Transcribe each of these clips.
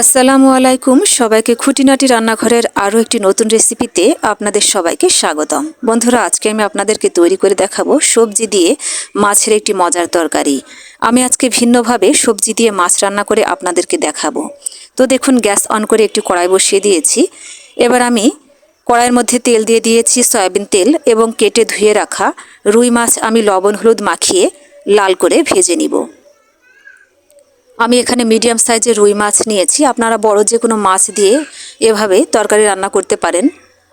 আসসালামু আলাইকুম। সবাইকে খুঁটিনাটি রান্নাঘরের আরও একটি নতুন রেসিপিতে আপনাদের সবাইকে স্বাগতম। বন্ধুরা, আজকে আমি আপনাদেরকে তৈরি করে দেখাবো সবজি দিয়ে মাছের একটি মজার তরকারি। আমি আজকে ভিন্নভাবে সবজি দিয়ে মাছ রান্না করে আপনাদেরকে দেখাবো। তো দেখুন, গ্যাস অন করে একটি কড়াই বসিয়ে দিয়েছি। এবার আমি কড়াইয়ের মধ্যে তেল দিয়ে দিয়েছি সয়াবিন তেল এবং কেটে ধুয়ে রাখা রুই মাছ আমি লবণ, হলুদ মাখিয়ে লাল করে ভেজে নিব। আমি এখানে মিডিয়াম সাইজের রুই মাছ নিয়েছি। আপনারা বড় যে কোনো মাছ দিয়ে এভাবে তরকারি রান্না করতে পারেন।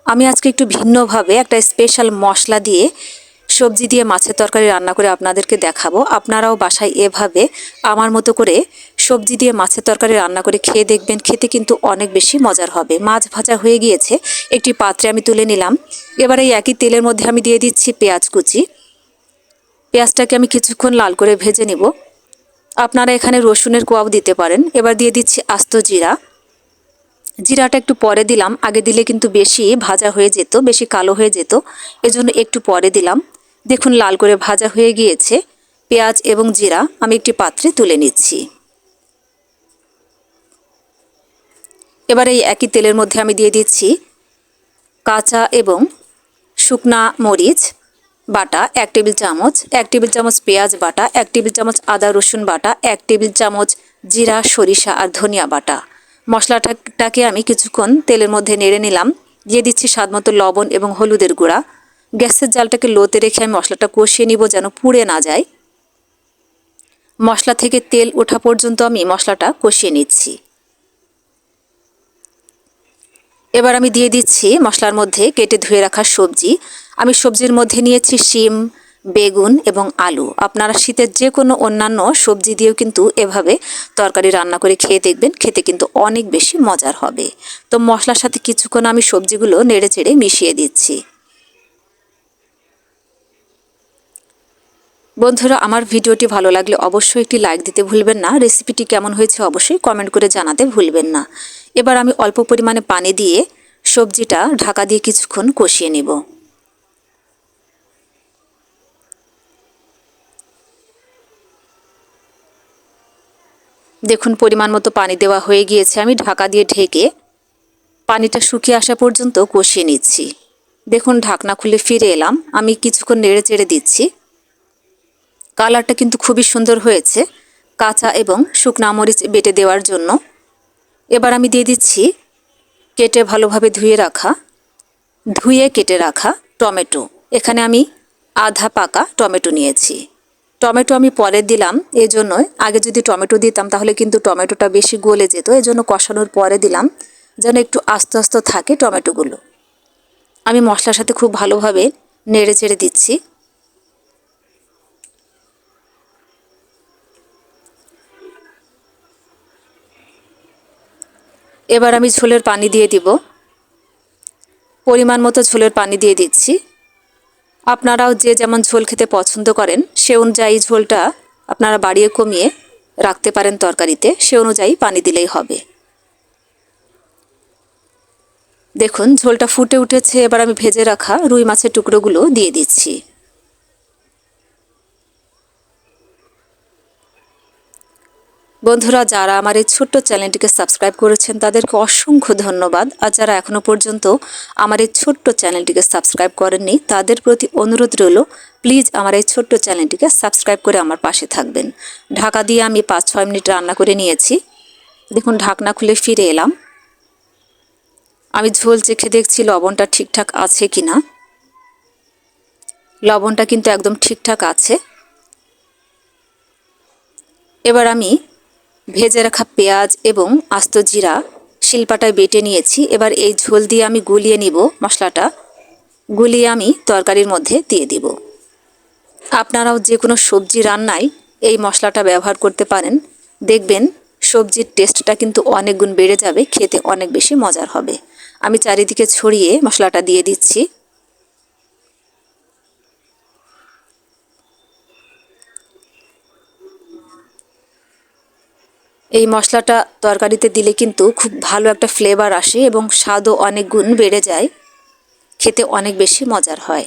আমি আজকে একটু ভিন্নভাবে একটা স্পেশাল মশলা দিয়ে সবজি দিয়ে মাছের তরকারি রান্না করে আপনাদেরকে দেখাবো। আপনারাও বাসায় এভাবে আমার মতো করে সবজি দিয়ে মাছের তরকারি রান্না করে খেয়ে দেখবেন। খেতে কিন্তু অনেক বেশি মজার হবে। মাছ ভাজা হয়ে গিয়েছে। একটি পাত্রে আমি তুলে নিলাম। এবার এই একই তেলের মধ্যে আমি দিয়ে দিচ্ছি পেঁয়াজ কুচি। পেঁয়াজটাকে আমি কিছুক্ষণ লাল করে ভেজে নিব। আপনারা এখানে রসুনের কোয়াও দিতে পারেন। এবার দিয়ে দিচ্ছি আস্ত জিরা। জিরাটা একটু পরে দিলাম। আগে দিলে কিন্তু বেশি ভাজা হয়ে যেত, বেশি কালো হয়ে যেত। এজন্য একটু পরে দিলাম। দেখুন, লাল করে ভাজা হয়ে গিয়েছে। পেঁয়াজ এবং জিরা আমি একটি পাত্রে তুলে নিচ্ছি। এবার এই একই তেলের মধ্যে আমি দিয়ে দিচ্ছি কাঁচা এবং শুকনা মরিচ। বাটা, এক টেবিল চামচ, এক টেবিল চামচ পেঁয়াজ বাটা, এক টেবিল চামচ আদা রসুন বাটা, এক টেবিল চামচ জিরা, সরিষা আর ধনিয়া বাটা। মশলাটাকে আমি কিছুক্ষণ তেলের মধ্যে নেড়ে নিলাম। দিয়ে দিচ্ছি স্বাদ মতো লবণ এবং হলুদের গুঁড়া। গ্যাসের জালটাকে লোতে রেখে আমি মশলাটা কষিয়ে নিব যেন পুড়ে না যায়। মশলা থেকে তেল ওঠা পর্যন্ত আমি মশলাটা কষিয়ে নিচ্ছি। এবার আমি দিয়ে দিচ্ছি মশলার মধ্যে কেটে ধুয়ে রাখা সবজি। আমি সবজির মধ্যে নিয়েছি শিম, বেগুন এবং আলু। আপনারা শীতের যে কোনো অন্যান্য সবজি দিয়েও কিন্তু এভাবে তরকারি রান্না করে খেয়ে দেখবেন, খেতে কিন্তু অনেক বেশি মজার হবে। তো মশলার সাথে কিছুক্ষণ আমি সবজিগুলো নেড়ে চেড়ে মিশিয়ে দিচ্ছি। বন্ধুরা, আমার ভিডিওটি ভালো লাগলে অবশ্যই একটি লাইক দিতে ভুলবেন না। রেসিপিটি কেমন হয়েছে অবশ্যই কমেন্ট করে জানাতে ভুলবেন না। এবার আমি অল্প পরিমাণে পানি দিয়ে সবজিটা ঢাকা দিয়ে কিছুক্ষণ কষিয়ে নেব। দেখুন, পরিমাণ মতো পানি দেওয়া হয়ে গিয়েছে। আমি ঢাকা দিয়ে ঢেকে পানিটা শুকিয়ে আসা পর্যন্ত কষিয়ে নিচ্ছি। দেখুন, ঢাকনা খুলে ফিরে এলাম। আমি কিছুক্ষণ নেড়ে চেড়ে দিচ্ছি। কালারটা কিন্তু খুবই সুন্দর হয়েছে, কাঁচা এবং শুকনা মরিচ বেটে দেওয়ার জন্য। এবার আমি দিয়ে দিচ্ছি কেটে ভালোভাবে ধুয়ে রাখা, ধুয়ে কেটে রাখা টমেটো। এখানে আমি আধা পাকা টমেটো নিয়েছি। টমেটো আমি পরে দিলাম এই জন্যই আগে যদি টমেটো দিতাম তাহলে কিন্তু টমেটোটা বেশি গলে যেত এই জন্য কষানোর পরে দিলাম, যেন একটু আস্তে আস্তে থাকে টমেটোগুলো। আমি মশলার সাথে খুব ভালোভাবে নেড়ে চেড়ে দিচ্ছি। এবার আমি ঝোলের পানি দিয়ে দিব। পরিমাণ মতো ঝোলের পানি দিয়ে দিচ্ছি। আপনারাও যে যেমন ঝোল খেতে পছন্দ করেন, সে অনুযায়ী ঝোলটা আপনারা বাড়িয়ে কমিয়ে রাখতে পারেন তরকারিতে, সে অনুযায়ী পানি দিলেই হবে। দেখুন, ঝোলটা ফুটে উঠেছে, এবার আমি ভেজে রাখা রুই মাছের টুকরোগুলো দিয়ে দিচ্ছি। বন্ধুরা, যারা আমার এই ছোট্ট চ্যানেলটিকে সাবস্ক্রাইব করেছেন, তাদেরকে অসংখ্য ধন্যবাদ। আর যারা এখনও পর্যন্ত আমার এই ছোট্ট চ্যানেলটিকে সাবস্ক্রাইব করেননি, তাদের প্রতি অনুরোধ রইল, প্লিজ আমার এই ছোট্ট চ্যানেলটিকে সাবস্ক্রাইব করে আমার পাশে থাকবেন। ঢাকা দিয়ে আমি পাঁচ ছয় মিনিট রান্না করে নিয়েছি। দেখুন, ঢাকনা খুলে ফিরে এলাম। আমি ঝোল চেখে দেখছি লবণটা ঠিকঠাক আছে কি না লবণটা কিন্তু একদম ঠিকঠাক আছে। এবার আমি ভেজে রাখা পেঁয়াজ এবং আস্ত জিরা শিলপাটায় বেটে নিয়েছি। এবার এই ঝোল দিয়ে আমি গুলিয়ে নিব মশলাটা। গুলিয়ে আমি তরকারির মধ্যে দিয়ে দিব। আপনারাও যে কোনো সবজি রান্নায় এই মশলাটা ব্যবহার করতে পারেন। দেখবেন সবজির টেস্টটা কিন্তু অনেক গুণ বেড়ে যাবে, খেতে অনেক বেশি মজার হবে। আমি চারিদিকে ছড়িয়ে মশলাটা দিয়ে দিচ্ছি। এই মশলাটা তরকারিতে দিলে কিন্তু খুব ভালো একটা ফ্লেভার আসে এবং স্বাদও অনেক গুণ বেড়ে যায়। খেতে অনেক বেশি মজার হয়।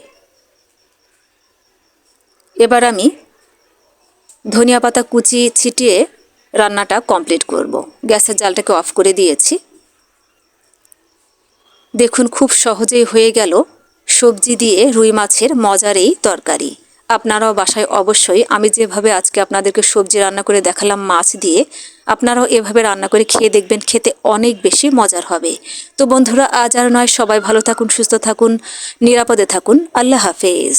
এবার আমি ধনিয়া পাতা কুচি ছিটিয়ে রান্নাটা কমপ্লিট করব। গ্যাসের জালটাকে অফ করে দিয়েছি। দেখুন খুব সহজেই হয়ে গেল। সবজি দিয়ে রুই মাছের মজার এই তরকারি। আপনারাও বাসায় অবশ্যই। আমি যেভাবে আজকে আপনাদেরকে সবজি রান্না করে দেখালাম মাছ দিয়ে, আপনারাও এভাবে রান্না করে খেয়ে দেখবেন, খেতে অনেক বেশি মজার হবে। তো বন্ধুরা, আজ আর নয়, সবাই ভালো থাকুন, সুস্থ থাকুন, নিরাপদে থাকুন। আল্লাহ হাফেজ।